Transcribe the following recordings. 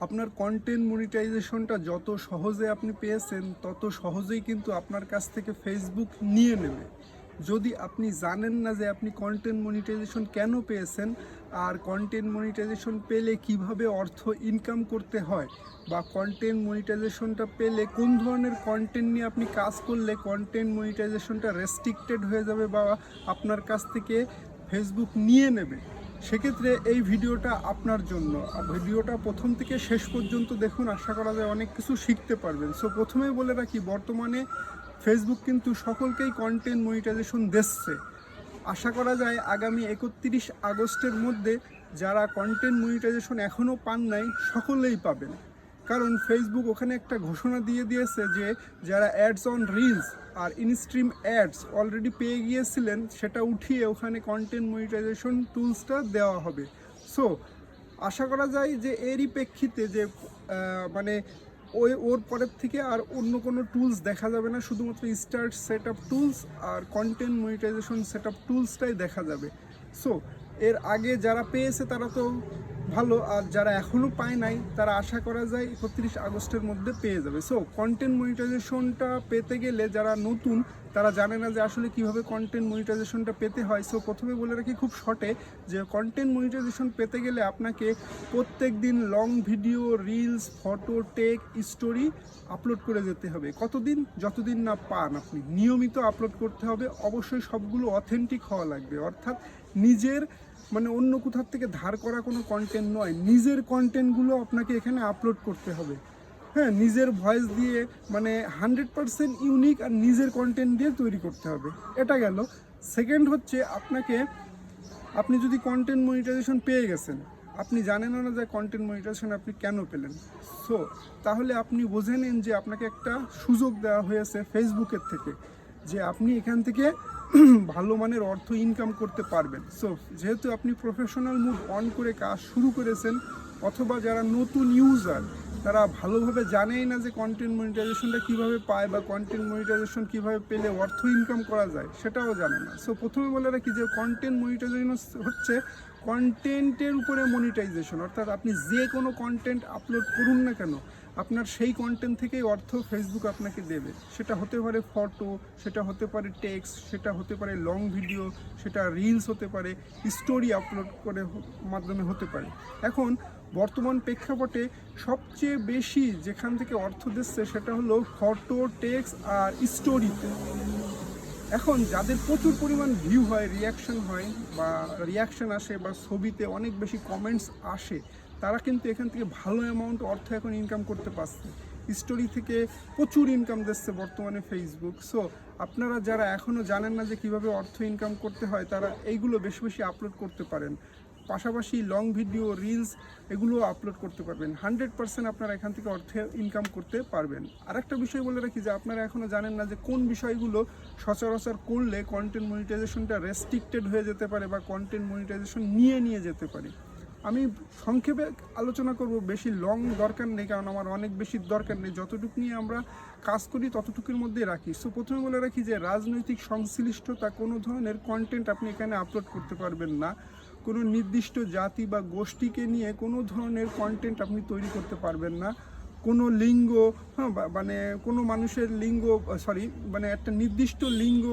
আপনার কন্টেন্ট মনিটাইজেশনটা যত সহজে আপনি পেয়েছেন, তত সহজেই কিন্তু আপনার কাছ থেকে ফেসবুক নিয়ে নেবে। যদি আপনি জানেন না যে আপনি কন্টেন্ট মনিটাইজেশন কেন পেয়েছেন, আর কন্টেন্ট মনিটাইজেশন পেলে কীভাবে অর্থ ইনকাম করতে হয়, বা কন্টেন্ট মনিটাইজেশনটা পেলে কোন ধরনের কন্টেন্ট নিয়ে আপনি কাজ করলে কন্টেন্ট মনিটাইজেশনটা রেস্ট্রিক্টেড হয়ে যাবে, বা আপনার কাছ থেকে ফেসবুক নিয়ে নেবে। সেক্ষেত্রে এই ভিডিওটা আপনার জন্য। ভিডিওটা প্রথম থেকে শেষ পর্যন্ত দেখুন, আশা করা যায় অনেক কিছু শিখতে পারবেন। সো প্রথমেই বলে রাখি, বর্তমানে ফেসবুক কিন্তু সকলকেই কন্টেন্ট মনিটাইজেশন দিচ্ছে। আশা করা যায় আগামী একত্রিশ আগস্টের মধ্যে যারা কন্টেন্ট মনিটাইজেশন এখনও পান নাই, সকলেই পাবেন। কারণ ফেসবুক ওখানে একটা ঘোষণা দিয়ে দিয়েছে যে যারা অ্যাডস অন রিলস আর ইনস্ট্রিম অ্যাডস অলরেডি পেয়ে গিয়েছিলেন, সেটা উঠিয়ে ওখানে কন্টেন্ট মনিটাইজেশন টুলসটা দেওয়া হবে। সো আশা করা যায় যে এরই প্রেক্ষিতে যে মানে ওই, ওর পরের থেকে আর অন্য কোনো টুলস দেখা যাবে না, শুধুমাত্র স্টার্ট সেট আপ টুলস আর কন্টেন্ট মনিটাইজেশন সেট আপ টুলসটাই দেখা যাবে। সো এর আগে যারা পেয়েছে তারা তো ভালো, আর যারা এখনও পায় নাই, তারা আশা করা যায় একত্রিশ আগস্টের মধ্যে পেয়ে যাবে। সো কন্টেন্ট মনিটাইজেশনটা পেতে গেলে যারা নতুন, তারা জানে না যে আসলে কীভাবে কন্টেন্ট মনিটাইজেশনটা পেতে হয়। সো প্রথমে বলে রাখি খুব শর্টে যে কন্টেন্ট মনিটাইজেশন পেতে গেলে আপনাকে প্রত্যেক দিন long video reels photo text story upload করে যেতে হবে। কতদিন? যতদিন না পান আপনি। নিয়মিত আপলোড করতে হবে। অবশ্যই সবগুলো অথেন্টিক হওয়া লাগবে। অর্থাৎ নিজের মানে অন্য কোথার থেকে ধার করা কোনো কন্টেন্ট নয়, নিজের কন্টেন্টগুলো আপনাকে এখানে আপলোড করতে হবে। হ্যাঁ নিজের ভয়েস দিয়ে মানে হান্ড্রেড পারসেন্ট ইউনিক আর নিজের কন্টেন্ট দিয়ে তৈরি করতে হবে। এটা গেল। সেকেন্ড হচ্ছে আপনাকে, আপনি যদি কন্টেন্ট মনিটাইজেশন পেয়ে গেছেন, আপনি জানেন না যে কন্টেন্ট মনিটাইজেশন আপনি কেন পেলেন। সো তাহলে আপনি বোঝে নিন যে আপনাকে একটা সুযোগ দেওয়া হয়েছে ফেসবুকের থেকে, যে আপনি এখান থেকে ভালো মানের অর্থ ইনকাম করতে পারবেন। সো যেহেতু আপনি প্রফেশনাল মুড অন করে কাজ শুরু করেছেন, অথবা যারা নতুন ইউজার তারা ভালোভাবে জানেই না যে কন্টেন্ট মনিটাইজেশনটা কীভাবে পায় বা কন্টেন্ট মনিটাইজেশন কীভাবে পেলে অর্থ ইনকাম করা যায়, সেটাও জানে না। সো প্রথমে বলে রাখি যে কন্টেন্ট মনিটাইজেশন হচ্ছে কন্টেন্টের উপরে মনিটাইজেশন অর্থাৎ আপনি যে কোনো কন্টেন্ট আপলোড করুন না কেন আপনার সেই কন্টেন্ট থেকেই অর্থ ফেসবুক আপনাকে দেবে। সেটা হতে পারে ফটো সেটা হতে পারে টেক্সট সেটা হতে পারে লং ভিডিও সেটা রিলস হতে পারে স্টোরি আপলোড করে মাধ্যমে হতে পারে। এখন, বর্তমান প্রেক্ষাপটে সবচেয়ে বেশি যেখান থেকে অর্থ দিচ্ছে সেটা হলো ফটো টেক্স আর স্টোরিতে এখন, যাদের প্রচুর পরিমাণ ভিউ হয় রিয়াকশন হয় বা রিয়াকশন আসে বা ছবিতে অনেক বেশি কমেন্টস আসে তারা কিন্তু এখান থেকে ভালো অ্যামাউন্ট অর্থ এখন ইনকাম করতে পারছে। স্টোরি থেকে প্রচুর ইনকাম দিচ্ছে বর্তমানে ফেসবুক সো আপনারা যারা এখনও জানেন না যে কীভাবে অর্থ ইনকাম করতে হয়, তারা এইগুলো বেশি বেশি আপলোড করতে পারেন। পাশাপাশি লং ভিডিও রিলস এগুলো আপলোড করতে পারবেন। হান্ড্রেড পার্সেন্ট আপনারা এখান থেকে অর্থে ইনকাম করতে পারবেন। আরেকটা বিষয় বলে রাখি যে, আপনারা এখনও জানেন না যে কোন বিষয়গুলো সচরাচর করলে কন্টেন্ট মনিটাইজেশনটা রেস্ট্রিক্টেড হয়ে যেতে পারে বা কন্টেন্ট মনিটাইজেশন নিয়ে নিয়ে যেতে পারে। আমি সংক্ষেপে আলোচনা করব, বেশি লং দরকার নেই, কারণ আমার অনেক বেশি দরকার নেই। যতটুকু নিয়ে আমরা কাজ করি, ততটুকুর মধ্যে রাখি। সো প্রথমে বলে রাখি যে, রাজনৈতিক সংশ্লিষ্টতা কোনো ধরনের কন্টেন্ট আপনি এখানে আপলোড করতে পারবেন না। কোনো নির্দিষ্ট জাতি বা গোষ্ঠীকে নিয়ে কোনো ধরনের কন্টেন্ট আপনি তৈরি করতে পারবেন না। কোনো লিঙ্গ হ্যাঁ মানে কোনো মানুষের লিঙ্গ সরি মানে একটা নির্দিষ্ট লিঙ্গ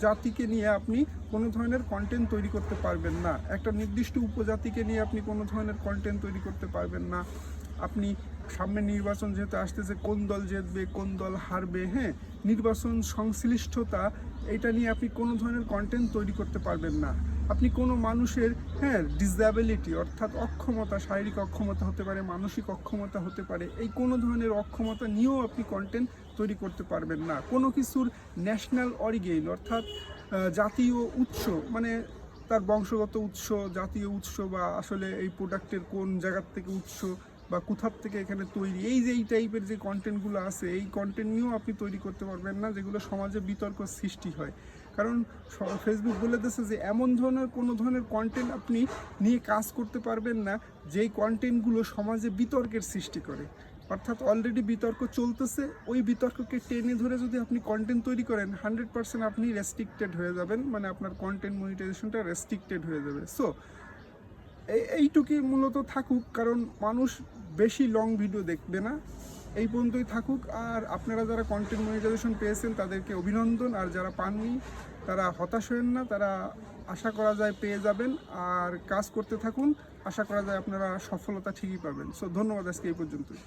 জাতিকে নিয়ে আপনি কোনো ধরনের কন্টেন্ট তৈরি করতে পারবেন না। একটা নির্দিষ্ট উপজাতিকে নিয়ে আপনি কোনো ধরনের কন্টেন্ট তৈরি করতে পারবেন না। আপনি সামনে নির্বাচন যেহেতু আসতেছে, কোন দল জিতবে, কোন দল হারবে হ্যাঁ নির্বাচন সংশ্লিষ্টতা, এটা নিয়ে আপনি কোনো ধরনের কন্টেন্ট তৈরি করতে পারবেন না। আপনি কোনো মানুষের হ্যাঁ ডিসএবিলিটি অর্থাৎ অক্ষমতা, শারীরিক অক্ষমতা হতে পারে, মানসিক অক্ষমতা হতে পারে, এই কোনো ধরনের অক্ষমতা নিয়েও আপনি কন্টেন্ট তৈরি করতে পারবেন না। কোনো কিছুর ন্যাশনাল অরিগেইন অর্থাৎ জাতীয় উৎস মানে তার বংশগত উৎস, জাতীয় উৎস বা আসলে এই প্রোডাক্টের কোন জায়গার থেকে উৎস বা কোথার থেকে এখানে তৈরি? এই যে এই টাইপের যে কন্টেন্টগুলো আছে, এই কন্টেন্ট নিয়েও আপনি তৈরি করতে পারবেন না, যেগুলো সমাজে বিতর্ক সৃষ্টি হয়। কারণ ফেসবুক বলে দিচ্ছে যে, এমন ধরনের কোনো ধরনের কন্টেন্ট আপনি নিয়ে কাজ করতে পারবেন না, যেই কন্টেন্টগুলো সমাজে বিতর্কের সৃষ্টি করে। অর্থাৎ অলরেডি বিতর্ক চলতেছে, ওই বিতর্ককে টেনে ধরে যদি আপনি কন্টেন্ট তৈরি করেন হান্ড্রেড পার্সেন্ট আপনি রেস্ট্রিক্টেড হয়ে যাবেন মানে আপনার কন্টেন্ট মনিটাইজেশনটা রেস্ট্রিক্টেড হয়ে যাবে। সো এই, এইটুকুই মূলত থাকুক, কারণ মানুষ বেশি লং ভিডিও দেখবে না। এই পর্যন্তই থাকুক, আর আপনারা যারা কন্টেন্ট মনিটাইজেশন পেয়েছেন, তাদেরকে অভিনন্দন। আর যারা পাননি, তারা হতাশ হয়েন না, তারা আশা করা যায় পেয়ে যাবেন। আর কাজ করতে থাকুন, আশা করা যায় আপনারা সফলতা ঠিকই পাবেন। সো ধন্যবাদ আজকে এই পর্যন্তই।